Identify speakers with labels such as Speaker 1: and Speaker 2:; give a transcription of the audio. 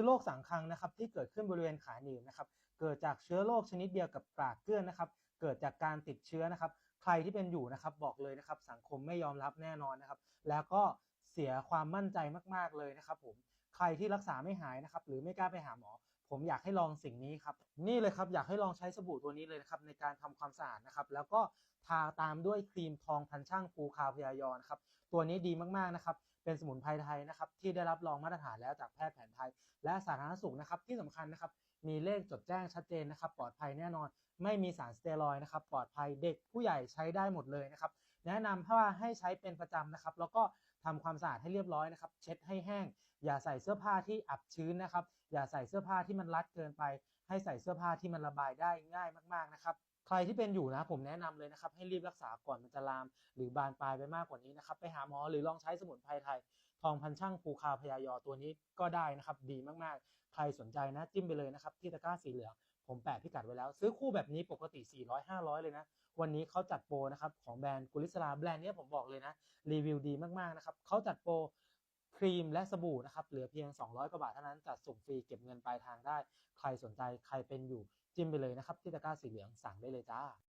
Speaker 1: คือโรคสังคังนะครับที่เกิดขึ้นบริเวณขาหนีบนะครับเกิดจากเชื้อโรคชนิดเดียวกับกรากเกลื่อนนะครับเกิดจากการติดเชื้อนะครับ ใครที่เป็นอยู่นะครับบอกเลยนะครับ สังคมไม่ยอมรับแน่นอนนะครับ แล้วก็เสียความมั่นใจมาก ๆเลยนะครับผมใครที่รักษาไม่หายนะครับ หรือไม่กล้าไปหาหมอ ผมอยากให้ลองสิ่งนี้ครับ นี่เลยครับอยากให้ลองใช้สบู่ตัวนี้เลยนะครับในการทำความสะอาดนะครับ แล้วก็ทาตามด้วยครีมทองพันช่างภูคาพยายอนครับ ตัวนี้ดีมากๆนะครับเป็นสมุนไพรไทยนะครับที่ได้รับรองมาตรฐานแล้วจากแพทย์แผนไทย และสาธารณสุขนะครับที่สำคัญนะครับมีเลขจดแจ้งชัดเจนนะครับปลอดภัยแน่นอน ไม่มีสารสเตียรอยด์นะครับปลอดภัยเด็กผู้ใหญ่ใช้ได้หมดเลยนะครับแนะนำว่าให้ใช้เป็นประจำนะครับ แล้วก็ทำความสะอาดให้เรียบร้อยนะครับ เช็ดให้แห้ง อย่าใส่เสื้อผ้าที่อับชื้นนะครับ อย่าใส่เสื้อผ้าที่มันรัดเกินไป ให้ใส่เสื้อผ้าที่มันระบายได้ง่ายมาก ๆนะครับ ใครที่เป็นอยู่นะผมแนะนำเลยนะครับ ให้รีบรักษาก่อนมันจะลาม หรือบานปลายไปมากกว่านี้นะครับ ไปหาหมอหรือลองใช้สมุนไพรไทย ทองพันช่างภูคาวพยายอตัวนี้ก็ได้นะครับ ดีมากๆ ใครสนใจนะ จิ้มไปเลยนะครับ ที่ตะกร้าสีเหลืองผมแปะพิกัดไว้แล้ว ซื้อคู่แบบนี้ปกติ 400 500 เลยนะ วันนี้เขาจัดโปรนะครับ ของแบรนด์กุลิสลาแบรนด์นี้ผมบอกเลยนะ รีวิวดีมากๆนะครับเขาจัดโปรครีมและสบู่นะครับเหลือเพียง 200 กว่าบาทเท่านั้นจัดส่งฟรีเก็บเงินปลายทางได้ ใครสนใจใครเป็นอยู่ จิ้มไปเลยนะครับ ที่ตะกร้าสีเหลืองสั่งได้เลยจ้า